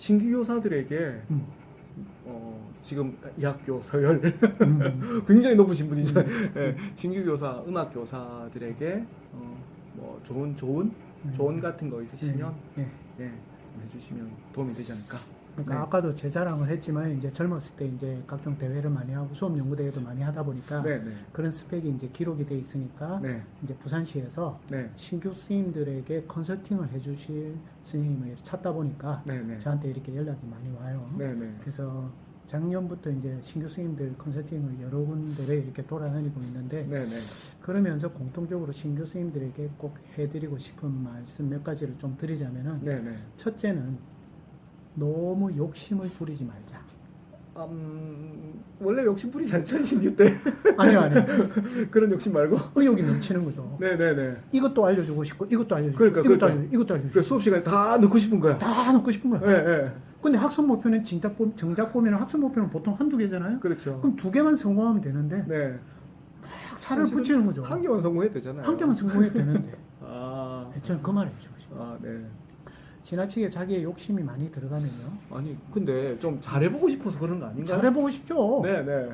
신규 교사들에게 음. 어, 지금 이 학교 서열 음. 굉장히 높으신 분이잖아요. 예, 신규 교사, 음악 교사들에게 어, 뭐 좋은 좋은 음. 조언 같은 거 있으시면 예, 예. 예, 좀 해주시면 도움이 되지 않을까. 그러니까 네. 아까도 제 자랑을 했지만 이제 젊었을 때 이제 각종 대회를 많이 하고 수업 연구 대회도 많이 하다 보니까 네, 네, 그런 스펙이 이제 기록이 돼 있으니까 네, 이제 부산시에서 네, 신규 스님들에게 컨설팅을 해주실 스님을 찾다 보니까 네, 네, 저한테 이렇게 연락이 많이 와요. 네, 네, 그래서 작년부터 이제 신규 스님들 컨설팅을 여러 군데를 이렇게 돌아다니고 있는데 네, 네, 그러면서 공통적으로 신규 스님들에게 꼭 해드리고 싶은 말씀 몇 가지를 좀 드리자면은 네, 네. 첫째는 너무 욕심을 부리지 말자. 음, 원래 욕심 부리지 않죠, 16대. 아니요, 아니요. 그런 욕심 말고. 의욕이 넘치는 거죠. 네, 네, 네. 이것도 알려주고 싶고, 이것도 알려주고, 그러니까, 이것도 그러니까. 알려주고, 이것도 알려주고. 그 수업 시간에 다 넣고 싶은 거야. 다 넣고 싶은 거야. 네, 네. 근데 학습 목표는 정작, 보- 정작 보면 학습 목표는 보통 한두 개잖아요. 그렇죠. 그럼 두 개만 성공하면 되는데 네. 막 살을 사실은 붙이는 거죠. 한 개만 성공해도 되잖아요. 한 개만 성공해도 되는데 아, 저는 그 말을 해주고 싶어요. 아, 네. 지나치게 자기의 욕심이 많이 들어가면요. 아니, 근데 좀 잘해보고 싶어서 그런 거 아닌가요? 잘해보고 싶죠. 네, 네.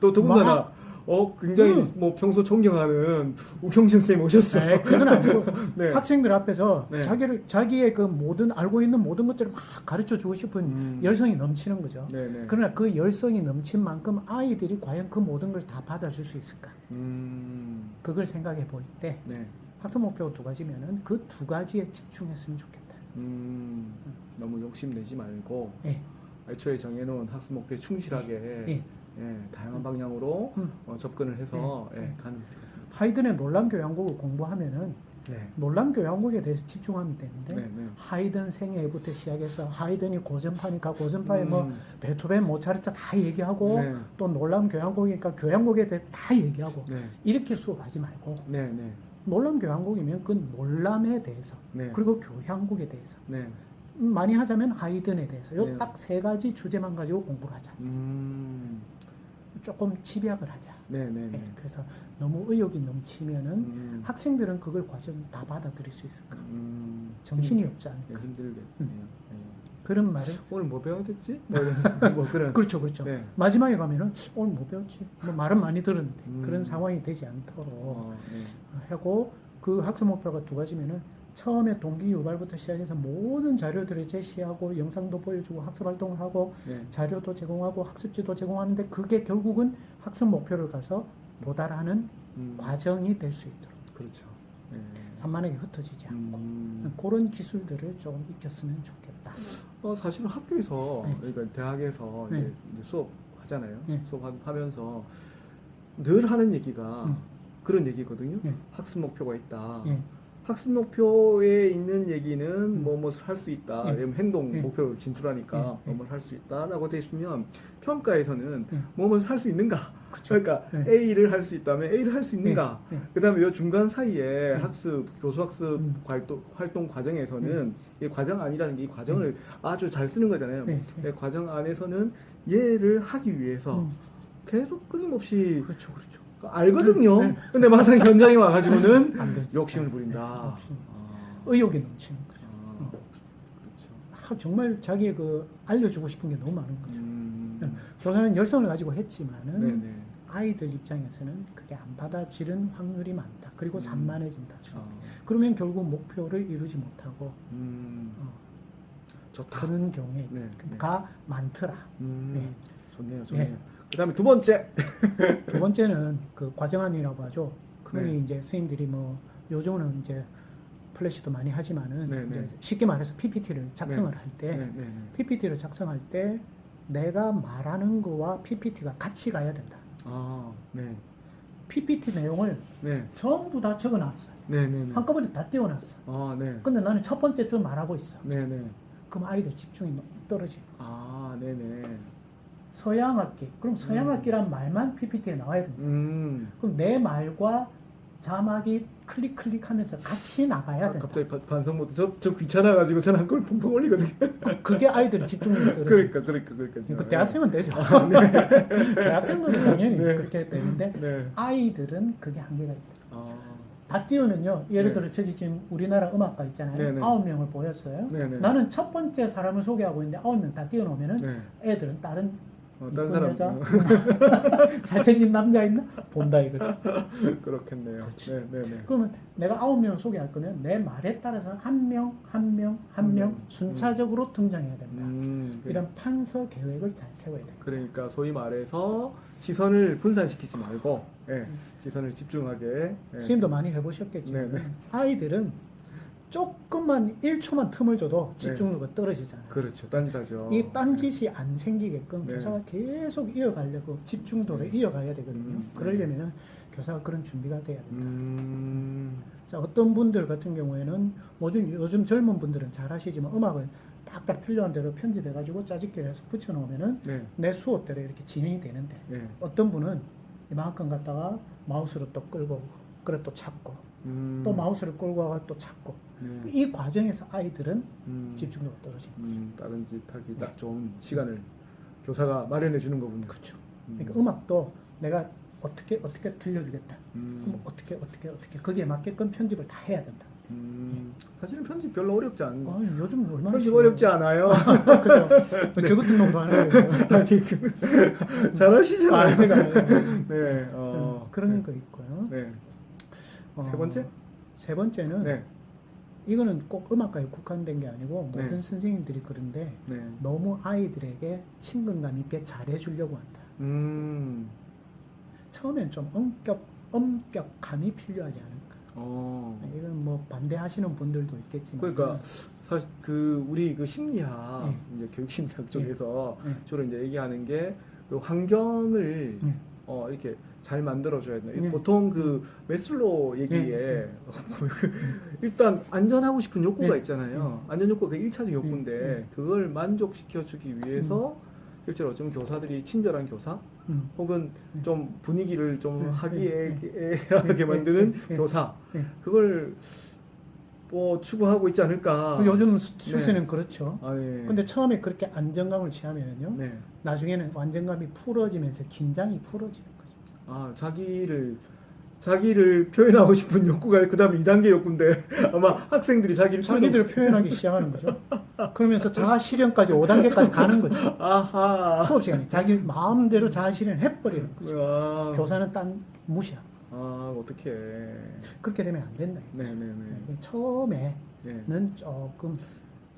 또 더군다나 막- 어 굉장히 음. 뭐 평소 존경하는 우경신 선생님 오셨어요. 네, 그건 아니고 네. 학생들 앞에서 네. 자기를 자기의 그 모든 알고 있는 모든 것들을 막 가르쳐 주고 싶은 음. 열성이 넘치는 거죠. 네, 네. 그러나 그 열성이 넘친 만큼 아이들이 과연 그 모든 걸 다 받아줄 수 있을까? 음. 그걸 생각해 볼 때 네. 학습 목표가 두 가지면은 그 두 가지에 집중했으면 좋겠다. 음. 너무 욕심 내지 말고 예. 애초에 정해놓은 학습 목표에 충실하게 예. 예, 다양한 방향으로 음. 어, 접근을 해서 네. 예, 네. 가는 것 같습니다. 하이든의 놀람 교양곡을 공부하면은 네. 놀람 교양곡에 대해서 집중하면 되는데 네, 네. 하이든 생애부터 시작해서 하이든이 고전파니까 고전파에 뭐 음. 베토벤, 모차르트 다 얘기하고 네. 또 놀람 교향곡이니까 교향곡에 대해 다 얘기하고 네. 이렇게 수업하지 말고 네, 네. 놀람 교향곡이면 그 놀람에 대해서 네. 그리고 교향곡에 대해서 네. 음, 많이 하자면 하이든에 대해서 네. 요딱 세 가지 주제만 가지고 공부를 하자. 음. 조금 집약을 하자. 네, 네, 네, 네. 그래서 너무 의욕이 넘치면은 음. 학생들은 그걸 과정 다 받아들일 수 있을까? 음. 정신이 없지 네, 않을까? 힘들겠네요. 음. 네. 그런 말을 오늘 뭐 배워야 됐지? 뭐, 뭐 그런. 그렇죠, 그렇죠. 네. 마지막에 가면은 오늘 뭐 배웠지? 뭐 말은 많이 들었는데 음. 그런 상황이 되지 않도록 어, 네. 하고 그 학습 목표가 두 가지면은 처음에 동기 유발부터 시작해서 모든 자료들을 제시하고 영상도 보여주고 학습 활동을 하고 네. 자료도 제공하고 학습지도 제공하는데 그게 결국은 학습 목표를 가서 도달하는 음. 과정이 될 수 있도록 그렇죠. 네. 산만하게 흩어지지 않고 음. 그런 기술들을 조금 익혔으면 좋겠다. 어, 사실은 학교에서 네. 그러니까 대학에서 네. 이제, 수업 하잖아요. 네. 수업하면서 늘 하는 얘기가 음. 그런 얘기거든요. 네. 학습 목표가 있다. 예, 학습 목표에 있는 얘기는 뭐뭐를 할수 있다. 네. 왜냐면 행동 네. 목표를 진출하니까 네. 네. 뭐뭐를 할수 있다라고 돼 있으면 평가에서는 네. 뭐뭐를 할수 있는가? 그쵸. 그러니까 네. A를 할 수 있다면 A를 할 수 있는가? 네. 네. 그다음에 요 중간 사이에 네. 학습 교수 학습 음. 활동 활동 과정에서는 이 과정 아니라는 게 이 과정을 아주 잘 쓰는 거잖아요. 네. 네. 이 과정 안에서는 얘를 하기 위해서 음, 계속 끊임없이 그렇죠, 그렇죠. 알거든요. 네. 근데 막상 현장에 와가지고는. 욕심을 부린다. 네, 욕심. 아, 의욕이 넘치는 거죠. 아, 그렇죠. 아, 정말 자기의 그 알려주고 싶은 게 너무 많은 거죠. 음, 교사는 열성을 가지고 했지만은 네네. 아이들 입장에서는 그게 안 받아지는 확률이 많다. 그리고 음. 산만해진다. 아, 그러면 결국 목표를 이루지 못하고 음, 어, 좋다. 그런 경우가 네, 네. 많더라. 음, 네. 좋네요, 좋네요. 네. 그다음에 두 번째. 두 번째는 그 과정안이라고 하죠. 그거는 네. 이제 선생님들이 뭐 요즘은 이제 플래시도 많이 하지만은 네, 이제 네. 쉽게 말해서 PPT를 작성을 할때 네, 네, 네. PPT를 작성할 때 내가 말하는 거와 PPT가 같이 가야 된다. 아, 네, PPT 내용을 네, 전부 다 적어놨어. 네, 네, 네. 한꺼번에 다 띄워놨어. 아, 네, 근데 나는 첫 번째 줄 말하고 있어. 네, 네. 그럼 아이들 집중이 너무 떨어지고. 아, 네, 네. 서양악기. 그럼 음. 서양악기란 말만 PPT에 나와야 된다. 음. 그럼 내 말과 자막이 클릭 클릭하면서 같이 나가야 아, 된다. 갑자기 반- 반성 모드. 저, 저 귀찮아가지고 저는 한걸 펑펑 올리거든요. 그, 그게 아이들 집중력이 떨어져. 그러니까, 그러니까, 그러니까. 그 대학생은 되죠. 대학생들은 당연히 네. 그렇게 되는데 네. 아이들은 그게 한계가 있다. 아, 다 띄우면요. 예를 네. 들어 저기 지금 우리나라 음악가 있잖아요. 네네. 아홉 명을 보였어요. 나는 첫 번째 사람을 소개하고 있는데 아홉 명 다 띄워놓으면은 네. 애들은 다른 어, 이쁜 다른 여자, 사람 잘생긴 남자 있나 본다 이거죠. 그렇겠네요. 네, 네, 네. 그러면 내가 아홉 명을 소개할 거면 내 말에 따라서 한 명, 한 명, 한 명 음, 순차적으로 등장해야 된다. 음, 그- 이런 판서 계획을 잘 세워야 된다. 그러니까 소위 말해서 시선을 분산시키지 말고 예, 시선을 집중하게 예, 선생님도 많이 해보셨겠지만 네, 네. 아이들은 조금만 1초만 틈을 줘도 집중력이 떨어지잖아요. 그렇죠. 딴짓하죠. 이 딴짓이 안 생기게끔 네. 교사가 계속 이어가려고 집중도를 이어가야 되거든요. 음, 네. 그러려면은 교사가 그런 준비가 돼야 된다. 음, 자, 어떤 분들 같은 경우에는 요즘, 요즘 젊은 분들은 잘 하시지만 음악을 딱딱 필요한 대로 편집해가지고 짜집기를 해서 붙여놓으면은 네, 내 수업대로 이렇게 진행이 되는데 네. 어떤 분은 이만큼 갖다가 마우스로 또 끌고 그래 또 찾고 음, 또 마우스를 끌고 와가 또 찾고 네. 이 과정에서 아이들은 음, 집중력이 떨어집니다. 음, 다른 짓 하기 네. 딱 좋은 시간을 교사가 마련해 주는 거군요. 그렇죠. 음. 그러니까 음악도 내가 어떻게 어떻게 들려주겠다. 음, 그럼 어떻게 어떻게 어떻게 거기에 맞게끔 편집을 다 해야 된다. 음, 사실은 편집 별로 어렵지 않은 아, 요즘 얼마나 편집 쉬워요. 어렵지 않아요. 그죠? 저 같은 놈도 하는 거예요. 그 잘하시잖아요. 아, 네, 어, 그런 네. 거 있고요. 네, 어, 세 번째? 세 번째는 네, 이거는 꼭 음악가에 국한된 게 아니고 네. 모든 선생님들이 그런데 네. 너무 아이들에게 친근감 있게 잘해주려고 한다. 음, 처음엔 좀 엄격 엄격함이 필요하지 않을까. 어. 이건 뭐 반대하시는 분들도 있겠지만. 그러니까 사실 그 우리 그 심리학 네. 이제 교육 심리학 쪽에서 네. 주로 이제 얘기하는 게그 환경을 네. 어 이렇게 잘 만들어 줘야 된다. 네. 보통 그 메슬로 얘기에 네. 일단 안전하고 싶은 욕구가 네. 있잖아요. 안전 욕구가 그 1차적 욕구인데 네. 그걸 만족시켜 주기 위해서 실제로 어쩌면 교사들이 친절한 교사 음. 혹은 네. 좀 분위기를 좀 네. 화기애애하게 네. 만드는 네. 네. 교사 네. 그걸 뭐 추구하고 있지 않을까. 요즘 추세는 그렇죠. 아, 예. 근데 처음에 그렇게 안정감을 취하면은요, 네. 나중에는 완전감이 풀어지면서 긴장이 거죠. 아 자기를 자기를 표현하고 싶은 욕구가 그다음에 2단계 욕구인데 아마 학생들이 자기를 자기들 표현하기 시작하는 거죠. 그러면서 자아 실현까지 5단계까지 가는 거죠. 아하. 수업 시간에 자기 마음대로 자아 실현 해버리는 거죠. 아, 교사는 딴 무시야. 아 어떻게? 그렇게 되면 안 된다. 네네네. 처음에는 네. 조금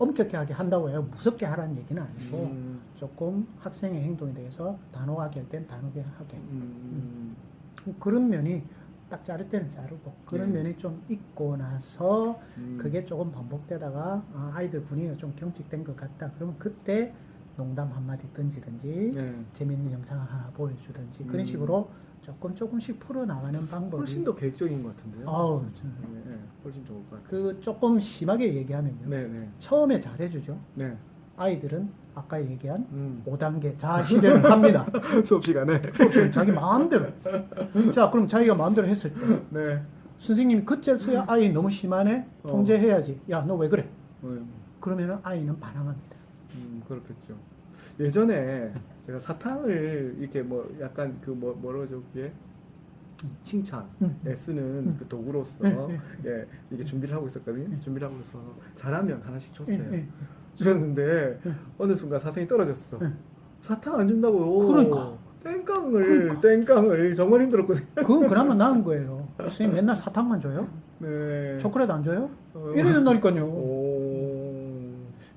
엄격하게 한다고 해요. 무섭게 하라는 얘기는 아니고 음, 조금 학생의 행동에 대해서 단호하게 할 땐 단호하게 하게. 음, 그런 면이 딱 자를 때는 자르고 그런 네. 면이 좀 있고 나서 음. 그게 조금 반복되다가 아, 아이들 분위기가 좀 경직된 것 같다. 그러면 그때 농담 한마디 던지든지 네. 재밌는 영상을 하나 보여주든지 음. 그런 식으로 조금 조금씩 풀어나가는 방법이 훨씬 더 계획적인 것 같은데요. 아우, 네, 네, 훨씬 좋을 것 같아요. 그 조금 심하게 얘기하면요. 네 네. 처음에 잘해주죠. 네. 아이들은 아까 얘기한 음. 5단계 자아 실현을 합니다. 수업 시간에. 수업 시간에 자기 마음대로. 자, 그럼 자기가 마음대로 했을 때 네. 선생님이 그때서야 아이 너무 심하네 어. 통제해야지. 야, 너 왜 그래? 음. 그러면은 아이는 반항합니다. 음, 그렇겠죠. 예전에 제가 사탕을 이렇게 뭐 약간 그 뭐 뭐라고 하죠 그게 칭찬에 음. 쓰는 음. 그 도구로서 네, 예 이게 준비를 하고 있었거든요. 준비를 하고 있어서 잘하면 하나씩 줬어요. 예, 예. 주셨는데 네. 어느 순간 사탕이 떨어졌어. 네. 사탕 안 준다고. 그러니까. 땡깡을 그러니까. 땡깡을 정말 힘들었거든요. 그건 그나마 나은 거예요. 선생님 맨날 사탕만 줘요? 네. 초콜릿 안 줘요? 어. 이래야 된다니까요.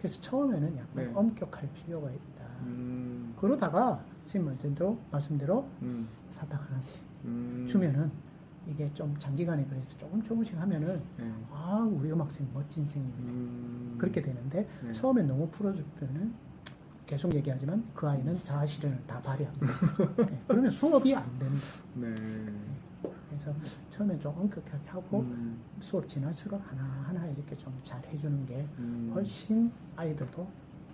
오. 그래서 처음에는 약간 네. 엄격할 필요가 있다. 음. 그러다가 선생님 말씀대로, 말씀대로 음. 사탕 하나씩 음. 주면은 이게 좀 장기간에 그래서 조금 조금씩 하면은 네. 아 우리 음악생 멋진 선생님이네 음. 그렇게 되는데 네. 처음에 너무 풀어주면은 계속 얘기하지만 그 아이는 자아 실현을 다 발휘합니다. 네, 그러면 수업이 안 된다. 네. 그래서 처음에 좀 엄격하게 하고 음. 수업 지날수록 하나 하나 이렇게 좀 잘 해주는 게 음. 훨씬 아이들도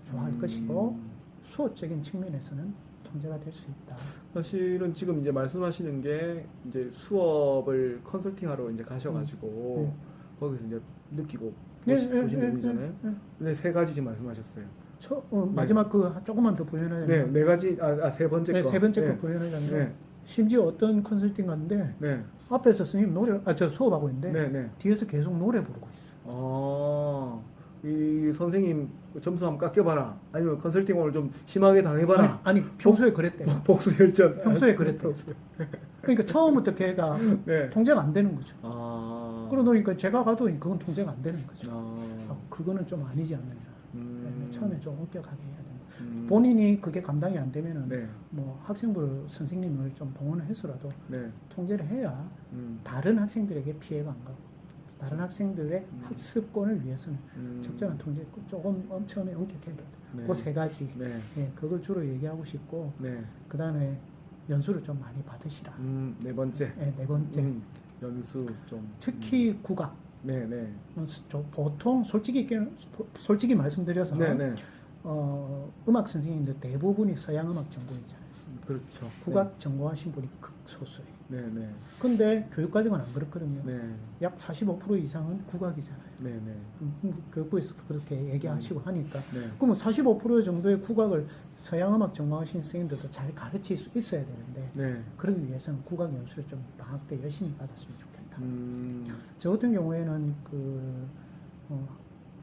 좋아할 음. 것이고 수업적인 측면에서는 통제가 될 수 있다. 사실은 지금 이제 말씀하시는 게 이제 수업을 컨설팅하러 이제 가셔가지고 네. 거기서 이제 느끼고 네, 보시, 네, 보신 네, 부분이잖아요. 네, 네. 근데 세 가지 지금 말씀하셨어요. 저, 어, 마지막 그 조금만 더 부연하자면 네, 네 가지 아세 번째 네, 거. 세 번째 네. 거 부연하자면 네. 심지어 어떤 컨설팅 갔는데 네. 앞에서 스님 노래 아 저 수업하고 있는데 네, 네. 뒤에서 계속 노래 부르고 있어. 아, 이 선생님 점수 한번 깎여봐라. 아니면 컨설팅 오늘 좀 심하게 당해봐라. 아니, 아니 평소에 그랬대. 복- 복수 혈전. 평소에 그랬대. 평소. 그러니까 처음부터 걔가 네. 통제가 안 되는 거죠. 아. 그러다 보니까 제가 가도 그건 통제가 안 되는 거죠. 아. 어, 그거는 좀 아니지 않느냐. 음. 처음에 좀 엄격하게 해야. 음. 본인이 그게 감당이 안 되면은 네. 뭐 학생부 선생님을 좀 동원을 해서라도 네. 통제를 해야 음. 다른 학생들에게 피해가 안 가고 다른 학생들의 음. 학습권을 위해서는 음. 적절한 통제 조금 엄- 처음에 엄격해야 된다. 네. 그세 가지. 네. 예, 그걸 주로 얘기하고 싶고 네. 그 다음에 연수를 좀 많이 받으시라. 음, 네 번째. 예, 네 번째. 음, 연수 좀. 특히 국악. 네, 네. 어, 저 보통 솔직히 솔직히 말씀드려서 네, 네. 어, 음악 선생님들 대부분이 서양 음악 전공이잖아요. 그렇죠. 국악 전공하신 분이 극소수예요. 네, 네. 근데 교육과정은 안 그렇거든요. 네. 약 45% 이상은 국악이잖아요. 네, 네. 음, 교육부에서도 그렇게 얘기하시고 하니까 네. 그러면 45% 정도의 국악을 서양 음악 전공하신 선생님들도 잘 가르칠 수 있어야 되는데 네. 그러기 위해서는 국악 연수를 좀 방학 때 열심히 받았으면 좋겠다. 음. 저 같은 경우에는 그 어,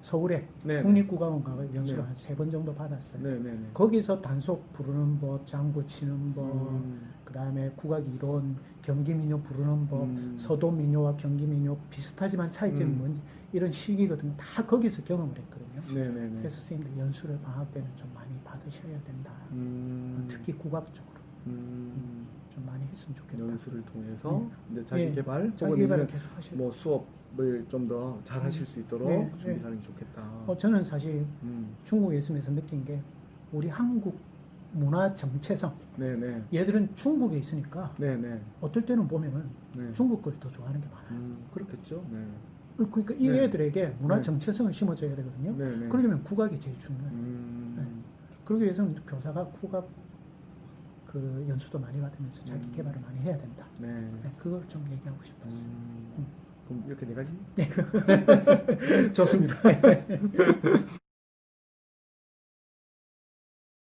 서울에 네, 국립국악원 가서 연수를 네. 한세 번 정도 받았어요. 네, 네, 네. 거기서 단속 부르는 법, 장구 치는 법, 음. 그 다음에 국악 이론, 경기 민요 부르는 법, 음. 서도 민요와 경기 민요 비슷하지만 차이점이 음. 뭔지 이런 시기거든요. 다 거기서 경험을 했거든요. 네, 네, 네. 그래서 선생님들 연수를 방학 때는 좀 많이 받으셔야 된다. 음. 특히 국악 쪽으로 음. 좀 많이 했으면 좋겠다. 연수를 통해서 이제 자기 예. 개발 자기 개발을 계속 하셔야 뭐 수업을 좀 더 잘 하실 수 있도록 네, 준비하는 게 좋겠다. 어, 저는 사실 음. 중국에 있으면서 느낀 게 우리 한국 문화 정체성 네, 네. 얘들은 중국에 있으니까 네, 네. 어떨 때는 보면은 네. 중국 걸 더 좋아하는 게 많아요. 음, 그렇겠죠. 네. 그러니까 이 네. 애들에게 문화 네. 정체성을 심어줘야 되거든요. 네, 네. 그러려면 국악이 제일 중요해요. 음. 그러기 위해서는 교사가 국악 그 연수도 많이 받으면서 자기 음. 개발을 많이 해야 된다. 네. 네, 그걸 좀 얘기하고 싶었어요. 음. 그럼 이렇게 네 가지? 네. 좋습니다.